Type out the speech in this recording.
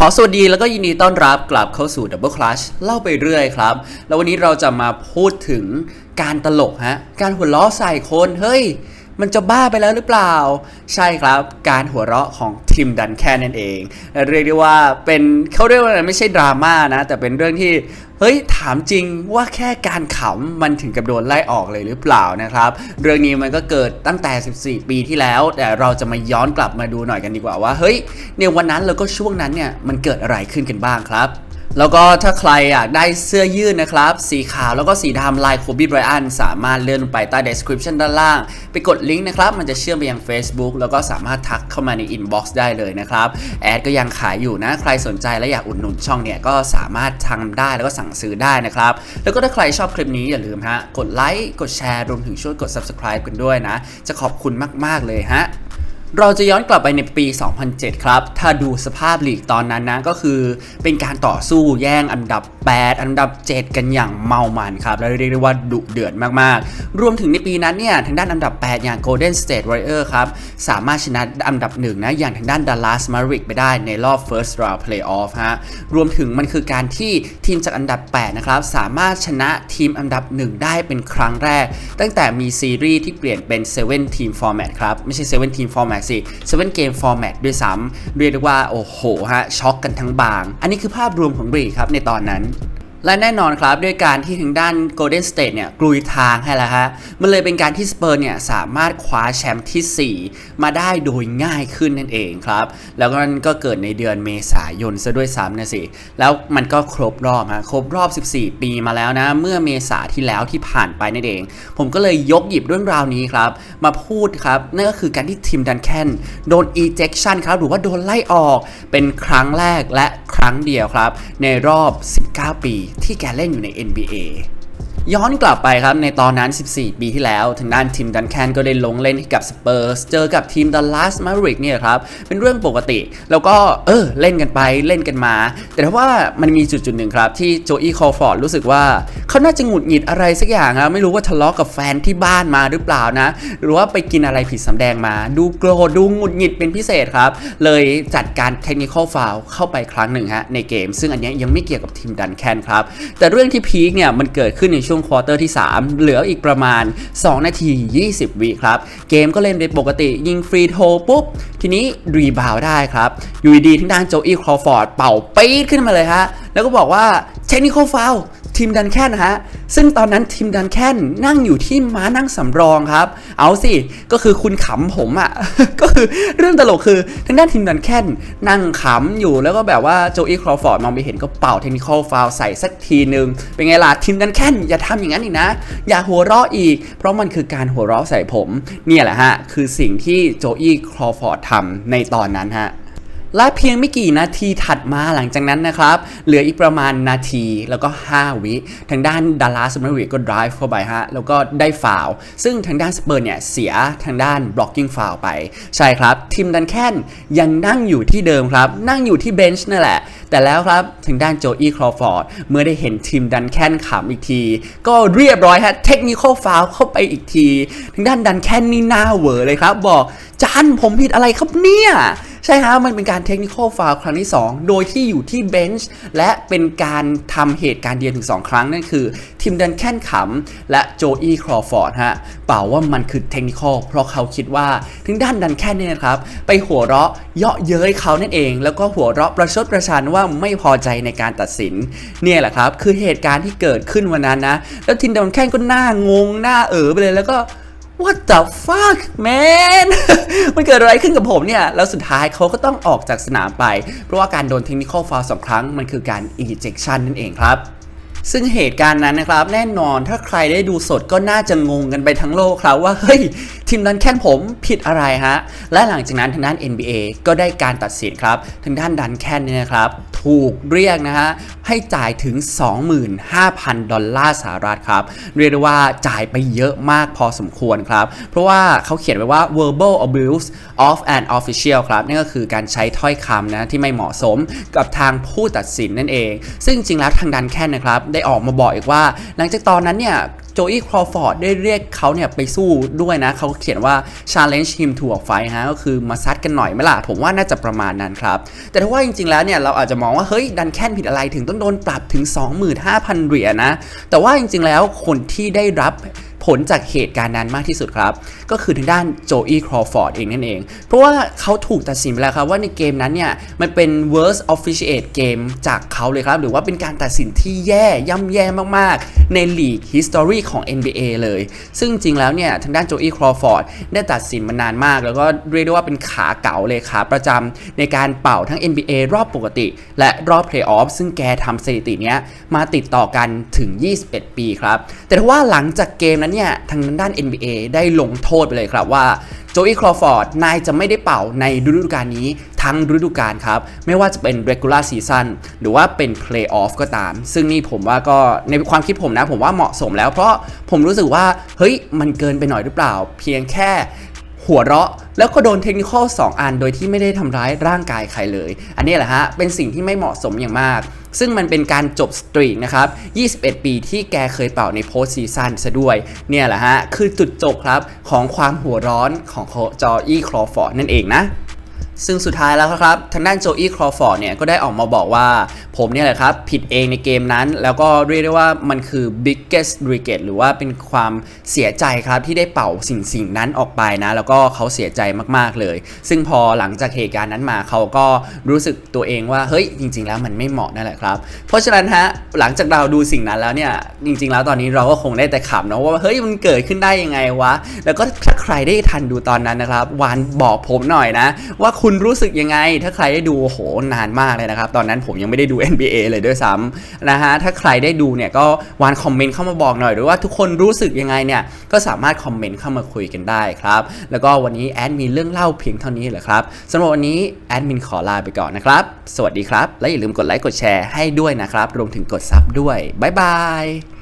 ขอสวัสดีแล้วก็ยินดีต้อนรับกลับเข้าสู่ Double Clutch เล่าไปเรื่อยครับ แล้ววันนี้เราจะมาพูดถึงการตลกฮะ การหัวล้อใส่คน เฮ้ย มันจะบ้าไปแล้วหรือเปล่า ใช่ครับ การหัวเราะของทีมดันแค่นั่นเอง เรียกได้ว่าเป็นเขาเรียกว่าอะไรไม่ใช่ดราม่านะ แต่เป็นเรื่องที่เฮ้ยถามจริงว่าแค่การขำมันถึงกับโดนไล่ออกเลยหรือเปล่านะครับ เรื่องนี้มันก็เกิดตั้งแต่ 14 ปีที่แล้ว แต่เราจะมาย้อนกลับมาดูหน่อยกันดีกว่าว่าเฮ้ยในวันนั้นแล้วก็ช่วงนั้นเนี่ยมันเกิดอะไรขึ้นกันบ้างครับ แล้วก็ถ้าใครอยากได้เสื้อยืดนะครับ สีขาวแล้วก็สีดำลายโคบีไบรอันสามารถเลื่อนลงไปใต้ description ด้านล่าง ไปกดลิงก์นะครับ มันจะเชื่อมไปยัง Facebook แล้วก็สามารถทักเข้ามาใน inbox ได้เลยนะครับ แอดก็ยังขายอยู่นะ ใครสนใจและอยากอุดหนุนช่องเนี่ย ก็สามารถทำได้แล้วก็สั่งซื้อได้นะครับ แล้วก็ถ้าใครชอบคลิปนี้อย่าลืมฮะกดไลค์กดแชร์รวมถึงช่วยกด subscribe กันด้วยนะ จะขอบคุณมาก ๆ เลยฮะ เราจะย้อนกลับไปในปี 2007 ครับ ถ้าดูสภาพลีกตอนนั้นนะก็คือเป็นการต่อสู้แย่งอันดับ 8 อันดับ 7 กันอย่างเมามันครับ และเรียกได้ว่าดุเดือดมากๆ รวมถึงในปีนั้นเนี่ย ทางด้านอันดับ 8 อย่าง Golden State Warrior ครับ สามารถชนะอันดับหนึ่งนะ อย่างทางด้าน Dallas Mavericks ไปได้ในรอบ First Round Playoff ฮะ รวมถึงมันคือการที่ทีมจากอันดับ 8 นะครับ สามารถชนะทีมอันดับ 1 ได้เป็นครั้งแรก ตั้งแต่มีซีรีส์ที่เปลี่ยนเป็น 7 Team Format ครับ ไม่ใช่ 7 Team Format สิ7 Game Format ด้วยซ้ำเรียกได้ว่าโอ้โหฮะช็อกกันทั้งบาง อันนี้คือภาพรวมของบรีครับในตอนนั้น และแน่นอนครับด้วยการที่ทางด้าน Golden State เนี่ยกลุยทางให้แล้วฮะ มันเลยเป็นการที่สเปอร์เนี่ยสามารถคว้าแชมป์ที่ 4 มาได้โดยง่ายขึ้นนั่นเองครับ แล้วก็นั่นก็เกิดในเดือนเมษายนซะด้วยซ้ำนะสิ แล้วมันก็ครบรอบฮะครบรอบ 14 ปีมาแล้วนะ เมื่อเมษาที่แล้วที่ผ่านไปนั่นเอง ผมก็เลยยกหยิบเรื่องราวนี้ครับ มาพูดครับนั่นก็คือการที่ทีมดันแคนโดน ejection ครับหรือว่าโดนไล่ออกเป็นครั้งแรกและครั้งเดียวครับ ในรอบ 19 ปีที่แกเล่นอยู่ใน NBA ย้อนกลับไปครับในตอนนั้น 14 ปีที่แล้วทางด้านทีมดันแคนก็ได้ลงเล่นกับสเปอร์สเจอกับทีมดัลลัสมาริกเนี่ยครับเป็นเรื่องปกติ แล้วก็เออเล่นกันไปเล่นกันมา แต่ถ้าว่ามันมีจุดจุดหนึ่งครับ ที่โจอี้คอฟอร์ดรู้สึกว่า เขาน่าจะหงุดหงิดอะไรสักอย่างครับไม่รู้ว่าทะเลาะกับแฟนที่บ้านมาหรือเปล่านะ หรือว่าไปกินอะไรผิดสำแดงมา ดูโกรธดูหงุดหงิดเป็นพิเศษครับ เลยจัดการเทคนิคอลฟาวเข้าไปครั้งหนึ่งฮะในเกม ซึ่งอันนี้ยยังไม่เกี่ยวกับทีมดันแคนครับแต่เรื่องที่พีคเนี่ยมันเกิดขึ้นในช่วงงควอเตอร์ที่ 3 เหลืออีกประมาณ 2 นาที 20วิครับ เกมก็เล่นเป็นปกติยิงฟรีโทปุ๊บ ทีนี้รีบาวได้ครับอยู่ดีๆทางด้านโจอี้ครอฟอร์ดเป่าปี๊ดขึ้นมาเลยฮะแล้วก็บอกว่าเทคนิคอลฟาว ทีมดันแคนนะฮะ ซึ่งตอนนั้นทีมดันแคนนั่งอยู่ที่ม้านั่งสำรองครับ เอาสิ ก็คือคุณขำผมอะ่ะ ก็คือเรื่องตลกคือทางด้านทีมดันแคนนั่งขำอยู่แล้วก็แบบว่าโจอี้ครอฟอร์ดมองไปเห็นก็เป่าเทคนิคอลฟาวใส่สักทีนึง เป็นไงล่ะทีมดันแคนอย่าทำอย่างนั้นอีกนะ อย่าหัวเราะอีก เพราะมันคือการหัวเราะใส่ผม เนี่ยแหละฮะ คือสิ่งที่โจอี้ครอฟอร์ดทำในตอนนั้นฮะ และเพียงไม่กี่นาทีถัดมาหลังจากนั้นนะครับ เหลืออีกประมาณนาทีแล้วก็ 5 วิ ทางด้านดัลลัสมาริกก็ drive เข้าไปฮะ แล้วก็ได้ฟาวซึ่งทางด้านสเปอร์เนี่ยเสียทางด้าน blocking foul ไป ใช่ครับ ทีมดันแคนยังนั่งอยู่ที่เดิมครับ นั่งอยู่ที่เบนช์นั่นแหละ แต่แล้วครับทางด้านโจอี้ครอฟอร์ดเมื่อได้เห็นทีมดันแคนขำอีกที ก็เรียบร้อยฮะเทคนิคอลฟาวเข้าไปอีกที ทางด้านดันแคนนี่หน้าเวอเลยครับ บอกจานผมผิดอะไรครับเนี่ยใช่ครับมันเป็นการเทคนิคอลฟาวครั้งที่ 2 โดยที่อยู่ที่เบนช์และเป็นการทำเหตุการณ์เดียวถึง 2 ครั้ง นั่นคือทีมดันแคนขำ และโจอี้ครอฟอร์ดฮะเปล่าว่ามันคือเทคนิคอลเพราะเขาคิดว่าถึงด้านดันแคนเนี่ยนะครับไปหัวเราะเยาะเย้ยเขานั่นเอง แล้วก็หัวเราะประชดประชันว่าไม่พอใจในการตัดสินเนี่ยแหละครับคือเหตุการณ์ที่เกิดขึ้นวันนั้นนะแล้วทีมดันแคนก็หน้างงหน้าเอ๋อไปเลยแล้วก็ What the fuck man มันเกิดอะไรขึ้นกับผมเนี่ย แล้วสุดท้ายเขาก็ต้องออกจากสนามไป เพราะว่าการโดนเทคนิคอลฟาวสองครั้งมันคือการ ejection นั่นเองครับ ซึ่งเหตุการณ์นั้นนะครับ แน่นอนถ้าใครได้ดูสดก็น่าจะงงกันไปทั้งโลกครับว่าเฮ้ยทีมดันแคนผมผิดอะไรฮะ และหลังจากนั้นทางด้าน NBA ก็ได้การตัดสินครับทางด้านดันแคนเนี่ยนะครับถูกเรียกนะฮะให้จ่ายถึง 25,000 ดอลลาร์สหรัฐครับ เรียกได้ว่าจ่ายไปเยอะมากพอสมควรครับ เพราะว่าเขาเขียนไว้ว่า verbal abuse of an official ครับนั่นก็คือการใช้ถ้อยคำนะที่ไม่เหมาะสมกับทางผู้ตัดสินนั่นเอง ซึ่งจริงๆแล้วทางดันแคนนะครับได้ออกมาบอกอีกว่า หลังจากตอนนั้นเนี่ยโจอี้ครอฟอร์ดได้เรียกเขาเนี่ยไปสู้ด้วยนะ เขาเขียนว่า challenge him to a fight ฮะก็คือมาซัดกันหน่อยไหมล่ะ ผมว่าน่าจะประมาณนั้นครับ แต่ถ้าว่าจริงๆแล้วเนี่ย เราอาจจะมองว่า เฮ้ย ดันแค่นผิดอะไรถึงต้องโดนปรับถึง 25,000 เหรียญนะ แต่ว่าจริงๆแล้วคนที่ได้รับ ผลจากเหตุการณ์นั้นมากที่สุดครับ ก็คือทางด้านโจอี้ครอฟอร์ดเองนั่นเอง เพราะว่าเขาถูกตัดสินไปแล้วครับว่าในเกมนั้นเนี่ย มันเป็น worst officiate game จากเขาเลยครับ หรือว่าเป็นการตัดสินที่แย่ย่ำแย่มากๆ ในลีก history ของ NBA เลย ซึ่งจริงแล้วเนี่ย ทางด้านโจอี้ครอฟอร์ดได้ตัดสินมานานมาก แล้วก็เรียกได้ว่าเป็นขาเก๋าเลยขาประจำในการเป่าทั้ง NBA รอบปกติ และรอบ playoff ซึ่งแกทำสถิติเนี้ยมาติดต่อกันถึง 21 ปีครับแต่ว่าหลังจากเกมนั้นเนี่ยทางด้าน NBA ได้ลงโทษไปเลยครับว่าโจอี้ครอฟอร์ดนายจะไม่ได้เป่าในฤดูกาลนี้ทั้งฤดูกาลครับ ไม่ว่าจะเป็น regular season หรือว่าเป็น playoff ก็ตาม ซึ่งนี่ผมว่าก็ในความคิดผมนะ ผมว่าเหมาะสมแล้วเพราะผมรู้สึกว่า เฮ้ย มันเกินไปหน่อยหรือเปล่า เพียงแค่ หัวเราะ แล้วก็โดนเทคนิคอล2อัน โดยที่ไม่ได้ทำร้ายร่างกายใครเลย อันนี้แหละฮะ เป็นสิ่งที่ไม่เหมาะสมอย่างมาก ซึ่งมันเป็นการจบสตรีกนะครับ 21 ปีที่แกเคยเป่าในโพสซีซั่นซะด้วย เนี่ยแหละฮะ คือจุดจบครับของความหัวร้อนของจออี้ครอฟอร์ดนั่นเองนะ ซึ่งสุดท้ายแล้วครับทางด้านโจอี้ครอฟอร์ดเนี่ยก็ได้ออกมาบอกว่า ผมเนี่ยแหละครับ ผิดเองในเกมนั้น แล้วก็เรียกได้ว่ามันคือ biggest regret หรือว่าเป็นความเสียใจครับที่ได้เป่าสิ่งสิ่งนั้นออกไปนะ แล้วก็เขาเสียใจมากๆเลย ซึ่งพอหลังจากเหตุการณ์นั้นมาเขาก็รู้สึกตัวเองว่าเฮ้ยจริง ๆ แล้วมันไม่เหมาะนั่นแหละครับ เพราะฉะนั้นฮะหลังจากเราดูสิ่งนั้นแล้วเนี่ยจริง ๆ แล้วตอนนี้เราก็คงได้แต่ขำนะว่าเฮ้ยมันเกิดขึ้นได้ยังไงวะแล้วก็ถ้าใครได้ทันดูตอนนั้นนะครับวานบอกผมหน่อยนะว่าคุณุณรู้สึกยังไง ถ้าใครได้ดูโอ้โหนานมากเลยนะครับ ตอนนั้นผมยังไม่ได้ดู NBA เลยด้วยซ้ำนะฮะถ้าใครได้ดูเนี่ยก็วานคอมเมนต์เข้ามาบอกหน่อยหรือว่าทุกคนรู้สึกยังไงเนี่ยก็สามารถคอมเมนต์เข้ามาคุยกันได้ครับ แล้วก็วันนี้แอดมีเรื่องเล่าเพียงเท่านี้เหรอครับสำหรับวันนี้แอดมินขอลาไปก่อนนะครับ สวัสดีครับ และอย่าลืมกดไลค์กดแชร์ให้ด้วยนะครับ รวมถึงกดซับด้วยบ๊ายบาย